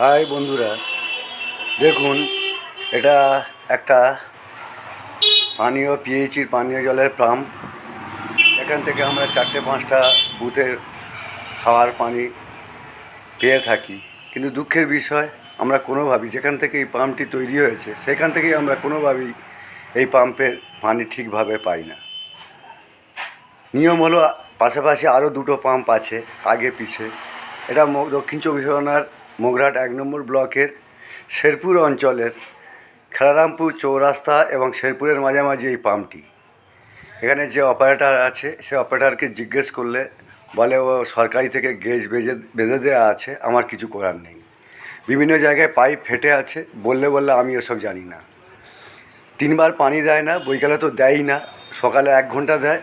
High বন্ধুরা, দেখুন, এটা একটা পানীয় পিএইচির পানীয় জলের পাম্প এখান থেকে আমরা চারটে পাঁচটা বুথের খাওয়ার পানি পেয়ে থাকি। কিন্তু দুঃখের বিষয়, আমরা কোনোভাবেই যেখান থেকে এই পাম্পটি তৈরি হয়েছে, সেখান থেকেই আমরা কোনোভাবেই এই পাম্পের পানি ঠিকভাবে পাই না। নিয়ম হলো, পাশাপাশি আরও দুটো পাম্প আছে আগে পিছে এটা দক্ষিণ চব্বিশ পরগনার মোগরাট এক নম্বর ব্লকের শেরপুর অঞ্চলের খেলারামপুর চৌরাস্তা এবং শেরপুরের মাঝামাঝি এই পাম্পটি এখানে যে অপারেটার আছে, সে অপারেটরকে জিজ্ঞেস করলে বলে, ও সরকারি থেকে গেজ বেঁধে বেঁধে দেওয়া আছে, আমার কিছু করার নেই। বিভিন্ন জায়গায় পাইপ ফেটে আছে, বললে বললে, আমি এসব জানি না। তিনবার পানি দেয় না, বৈকালে তো দেয়ই না, সকালে এক ঘণ্টা দেয়,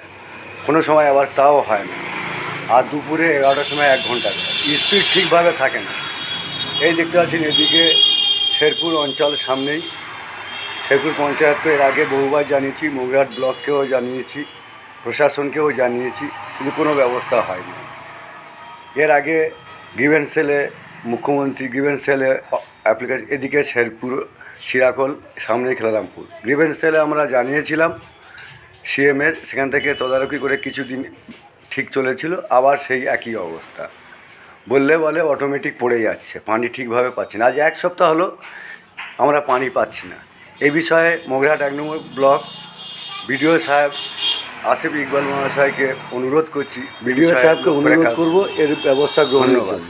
কোনো সময় আবার তাও হয় না। আর দুপুরে এগারোটার সময় এক ঘণ্টা দেয়। স্পিড ঠিকভাবে থাকে না। এই দেখতে পাচ্ছেন, এদিকে শেরপুর অঞ্চল সামনেই। শেরপুর পঞ্চায়েতকে এর আগে বহুবার জানিয়েছি মোগরাট ব্লককেও জানিয়েছি, প্রশাসনকেও জানিয়েছি, কিন্তু কোনো ব্যবস্থা হয়নি। এর আগে গিভেন সেলে, মুখ্যমন্ত্রী গিভেন সেলে অ্যাপ্লিকেশন এদিকে শেরপুর, সিরাকল সামনে খেলারামপুর। গ্রিভেন্স সেলে আমরা জানিয়েছিলাম, সিএমের, সেখান থেকে তদারকি করে কিছুদিন ঠিক চলেছিল, আবার সেই একই অবস্থা। বললে বলে অটোমেটিক পড়ে যাচ্ছে পানি ঠিকভাবে পাচ্ছি না। আজ এক সপ্তাহ হলো আমরা পানি পাচ্ছি না। এই বিষয়ে মগরাহাট এক নম্বর ব্লক বিডিও সাহেব আসিফ ইকবাল মহাশয়কে অনুরোধ করছি বিডিও সাহেবকে অনুরোধ করব এর ব্যবস্থা গ্রহণ জন্য।